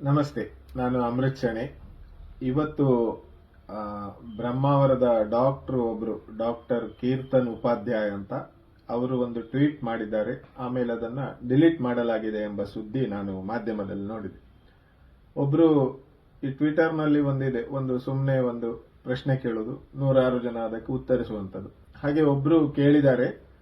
ನಮಸ್ತೆ, ನಾನು ಅಮೃತ್ ಶಣೆ. ಇವತ್ತು ಬ್ರಹ್ಮಾವರದ ಡಾಕ್ಟರ್ ಒಬ್ರು, ಡಾಕ್ಟರ್ ಕೀರ್ತನ್ ಉಪಾಧ್ಯಾಯ ಅಂತ. ಅವರು ಒಂದು ಟ್ವೀಟ್ ಮಾಡಿದ್ದಾರೆ. ಆಮೇಲೆ ಅದನ್ನ ಡಿಲೀಟ್ ಮಾಡಲಾಗಿದೆ ಎಂಬ ಸುದ್ದಿ ನಾನು ಮಾಧ್ಯಮದಲ್ಲಿ ನೋಡಿದೆ. ಒಬ್ರು ಈ ಟ್ವಿಟರ್ನಲ್ಲಿ ಒಂದಿದೆ, ಒಂದು ಸುಮ್ಮನೆ ಒಂದು ಪ್ರಶ್ನೆ ಕೇಳೋದು, ನೂರಾರು ಜನ ಅದಕ್ಕೆ ಉತ್ತರಿಸುವಂಥದ್ದು. ಹಾಗೆ ಒಬ್ಬರು ಕೇಳಿದ್ದಾರೆ,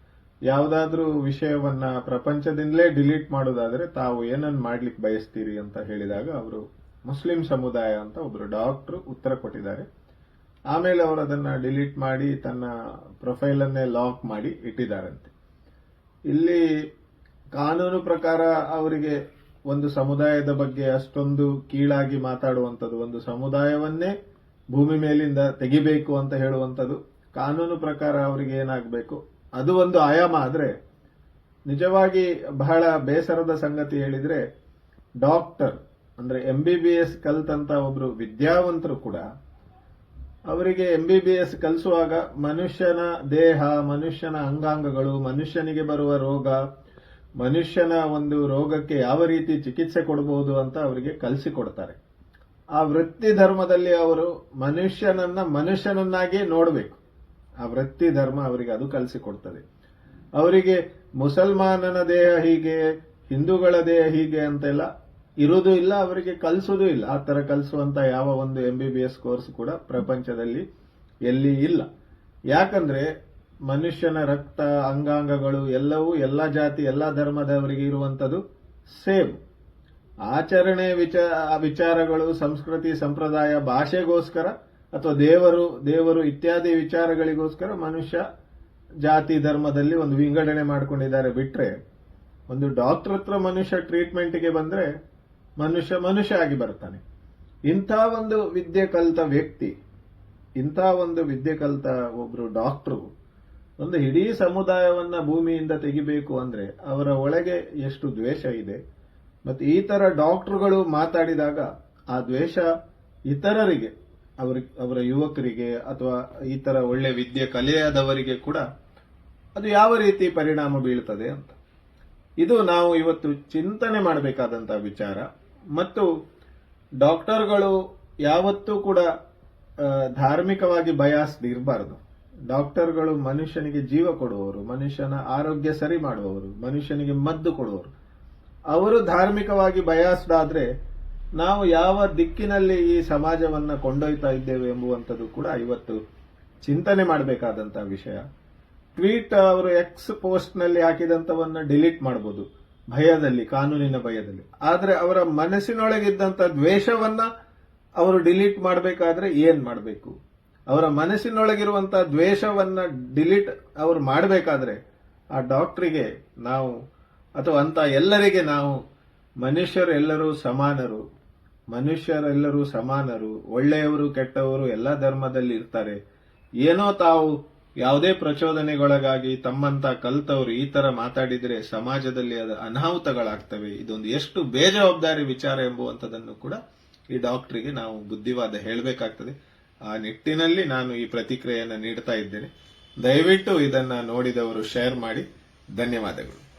ಯಾವುದಾದ್ರೂ ವಿಷಯವನ್ನ ಪ್ರಪಂಚದಿಂದಲೇ ಡಿಲೀಟ್ ಮಾಡೋದಾದರೆ ತಾವು ಏನನ್ನು ಮಾಡ್ಲಿಕ್ಕೆ ಬಯಸ್ತೀರಿ ಅಂತ ಹೇಳಿದಾಗ ಅವರು ಮುಸ್ಲಿಂ ಸಮುದಾಯ ಅಂತ ಒಬ್ಬರು ಡಾಕ್ಟರ್ ಉತ್ತರ ಕೊಟ್ಟಿದ್ದಾರೆ. ಆಮೇಲೆ ಅವರು ಅದನ್ನ ಡಿಲೀಟ್ ಮಾಡಿ ತನ್ನ ಪ್ರೊಫೈಲನ್ನೇ ಲಾಕ್ ಮಾಡಿ ಇಟ್ಟಿದ್ದಾರಂತೆ. ಇಲ್ಲಿ ಕಾನೂನು ಪ್ರಕಾರ ಅವರಿಗೆ ಒಂದು ಸಮುದಾಯದ ಬಗ್ಗೆ ಅಷ್ಟೊಂದು ಕೀಳಾಗಿ ಮಾತಾಡುವಂಥದ್ದು ಒಂದು ಸಮುದಾಯವನ್ನೇ ಭೂಮಿ ಮೇಲಿಂದ ತೆಗಿಬೇಕು ಅಂತ ಹೇಳುವಂಥದ್ದು ಕಾನೂನು ಪ್ರಕಾರ ಅವರಿಗೆ ಏನಾಗಬೇಕು? ಅದು ಒಂದು ಆಯಾಮ ಆದರೆ ನಿಜವಾಗಿ ಬಹಳ ಬೇಸರದ ಸಂಗತಿ ಹೇಳಿದರೆ ಡಾಕ್ಟರ್ ಅಂದರೆ ಎಂ ಬಿ ಬಿ ಎಸ್ ಕಲ್ತಂತ ಒಬ್ಬರು ವಿದ್ಯಾವಂತರು ಕೂಡ ಅವರಿಗೆ ಎಂ ಬಿ ಬಿ ಎಸ್ ಕಲಿಸುವಾಗ ಮನುಷ್ಯನ ದೇಹ, ಮನುಷ್ಯನ ಅಂಗಾಂಗಗಳು, ಮನುಷ್ಯನಿಗೆ ಬರುವ ರೋಗ, ಮನುಷ್ಯನ ಒಂದು ರೋಗಕ್ಕೆ ಯಾವ ರೀತಿ ಚಿಕಿತ್ಸೆ ಕೊಡಬಹುದು ಅಂತ ಅವರಿಗೆ ಕಲಿಸಿಕೊಡ್ತಾರೆ ಆ ವೃತ್ತಿ ಧರ್ಮದಲ್ಲಿ ಅವರು ಮನುಷ್ಯನನ್ನ ಮನುಷ್ಯನನ್ನಾಗಿ ನೋಡಬೇಕು. ಆ ವೃತ್ತಿ ಧರ್ಮ ಅವರಿಗೆ ಅದು ಕಲಿಸಿಕೊಡ್ತದೆ. ಅವರಿಗೆ ಮುಸಲ್ಮಾನನ ದೇಹ ಹೀಗೆ, ಹಿಂದೂಗಳ ದೇಹ ಹೀಗೆ ಅಂತೆಲ್ಲ ಇರುವುದೂ ಇಲ್ಲ, ಅವರಿಗೆ ಕಲಿಸೋದು ಇಲ್ಲ. ಆ ತರ ಕಲಿಸುವಂತ ಯಾವ ಒಂದು M B B S course ಕೂಡ ಪ್ರಪಂಚದಲ್ಲಿ ಎಲ್ಲಿ ಇಲ್ಲ. ಯಾಕಂದ್ರೆ ಮನುಷ್ಯನ ರಕ್ತ, ಅಂಗಾಂಗಗಳು ಎಲ್ಲವೂ ಎಲ್ಲ ಜಾತಿ, ಎಲ್ಲ ಧರ್ಮದವರಿಗೆ ಇರುವಂಥದ್ದು ಸೇಮ್. ಆಚರಣೆ ವಿಚಾರ ವಿಚಾರಗಳು, ಸಂಸ್ಕೃತಿ, ಸಂಪ್ರದಾಯ, ಭಾಷೆಗೋಸ್ಕರ ಅಥವಾ ದೇವರು ದೇವರು ಇತ್ಯಾದಿ ವಿಚಾರಗಳಿಗೋಸ್ಕರ ಮನುಷ್ಯ ಜಾತಿ ಧರ್ಮದಲ್ಲಿ ಒಂದು ವಿಂಗಡಣೆ ಮಾಡ್ಕೊಂಡಿದ್ದಾರೆ. ಬಿಟ್ರೆ ಒಂದು ಡಾಕ್ಟರ್ ಹತ್ರ ಮನುಷ್ಯ ಟ್ರೀಟ್ಮೆಂಟ್ಗೆ ಬಂದ್ರೆ ಮನುಷ್ಯ ಮನುಷ್ಯ ಆಗಿ ಬರ್ತಾನೆ. ಇಂಥ ಒಂದು ವಿದ್ಯೆ ಕಲಿತ ವ್ಯಕ್ತಿ, ಇಂಥ ಒಂದು ವಿದ್ಯೆ ಕಲಿತ ಒಬ್ರು ಡಾಕ್ಟ್ರು ಒಂದು ಇಡೀ ಸಮುದಾಯವನ್ನ ಭೂಮಿಯಿಂದ ತೆಗಿಬೇಕು ಅಂದ್ರೆ ಅವರ ಒಳಗೆ ಎಷ್ಟು ದ್ವೇಷ ಇದೆ ಮತ್ತೆ ಈ ಥರ ಡಾಕ್ಟರ್ಗಳು ಮಾತಾಡಿದಾಗ ಆ ದ್ವೇಷ ಇತರರಿಗೆ, ಅವರ ಅವರ ಯುವಕರಿಗೆ ಅಥವಾ ಈ ಥರ ಒಳ್ಳೆ ವಿದ್ಯೆ ಕಲಿಯದವರಿಗೆ ಕೂಡ ಅದು ಯಾವ ರೀತಿ ಪರಿಣಾಮ ಬೀಳ್ತದೆ ಅಂತ. ಇದು ನಾವು ಇವತ್ತು ಚಿಂತನೆ ಮಾಡಬೇಕಾದಂಥ ವಿಚಾರ. ಮತ್ತು ಡಾಕ್ಟರ್ಗಳು ಯಾವತ್ತೂ ಕೂಡ ಧಾರ್ಮಿಕವಾಗಿ ಬಯಾಸ್ಡ್ ಇರಬಾರದು ಡಾಕ್ಟರ್ಗಳು ಮನುಷ್ಯನಿಗೆ ಜೀವ ಕೊಡುವವರು, ಮನುಷ್ಯನ ಆರೋಗ್ಯ ಸರಿ ಮಾಡುವವರು, ಮನುಷ್ಯನಿಗೆ ಮದ್ದು ಕೊಡುವವರು. ಅವರು ಧಾರ್ಮಿಕವಾಗಿ ಬಯಾಸ್ಡ್ ನಾವು ಯಾವ ದಿಕ್ಕಿನಲ್ಲಿ ಈ ಸಮಾಜವನ್ನ ಕೊಂಡೊಯ್ತಾ ಇದ್ದೇವೆ ಎಂಬುವಂಥದ್ದು ಕೂಡ ಇವತ್ತು ಚಿಂತನೆ ಮಾಡಬೇಕಾದಂತಹ ವಿಷಯ. ಟ್ವೀಟ್ ಅವರು ಎಕ್ಸ್ ಪೋಸ್ಟ್ನಲ್ಲಿ ಹಾಕಿದಂತವನ್ನ ಡಿಲೀಟ್ ಮಾಡಬಹುದು ಭಯದಲ್ಲಿ, ಕಾನೂನಿನ ಭಯದಲ್ಲಿ. ಆದರೆ ಅವರ ಮನಸ್ಸಿನೊಳಗಿದ್ದಂಥ ದ್ವೇಷವನ್ನ ಅವರು ಡಿಲೀಟ್ ಮಾಡಬೇಕಾದ್ರೆ ಏನ್ ಮಾಡಬೇಕು? ಅವರ ಮನಸ್ಸಿನೊಳಗಿರುವಂತಹ ದ್ವೇಷವನ್ನ ಡಿಲೀಟ್ ಅವರು ಮಾಡಬೇಕಾದ್ರೆ ಆ ಡಾಕ್ಟ್ರಿಗೆ ನಾವು ಅಥವಾ ಅಂತ ಎಲ್ಲರಿಗೆ ನಾವು ಮನುಷ್ಯರೆಲ್ಲರೂ ಸಮಾನರು ಮನುಷ್ಯರೆಲ್ಲರೂ ಸಮಾನರು, ಒಳ್ಳೆಯವರು ಕೆಟ್ಟವರು ಎಲ್ಲ ಧರ್ಮದಲ್ಲಿ ಇರ್ತಾರೆ. ಏನೋ ತಾವು ಯಾವುದೇ ಪ್ರಚೋದನೆಗೊಳಗಾಗಿ ತಮ್ಮಂತ ಕಲ್ತವರು ಈ ತರ ಮಾತಾಡಿದ್ರೆ ಸಮಾಜದಲ್ಲಿ ಅದು ಅನಾಹುತಗಳಾಗ್ತವೆ. ಇದೊಂದು ಎಷ್ಟು ಬೇಜವಾಬ್ದಾರಿ ವಿಚಾರ ಎಂಬುವಂಥದ್ದನ್ನು ಕೂಡ ಈ ಡಾಕ್ಟ್ರಿಗೆ ನಾವು ಬುದ್ಧಿವಾದ ಹೇಳಬೇಕಾಗ್ತದೆ. ಆ ನಿಟ್ಟಿನಲ್ಲಿ ನಾನು ಈ ಪ್ರತಿಕ್ರಿಯೆಯನ್ನು ನೀಡ್ತಾ ಇದ್ದೇನೆ. ದಯವಿಟ್ಟು ಇದನ್ನ ನೋಡಿದವರು ಶೇರ್ ಮಾಡಿ. ಧನ್ಯವಾದಗಳು.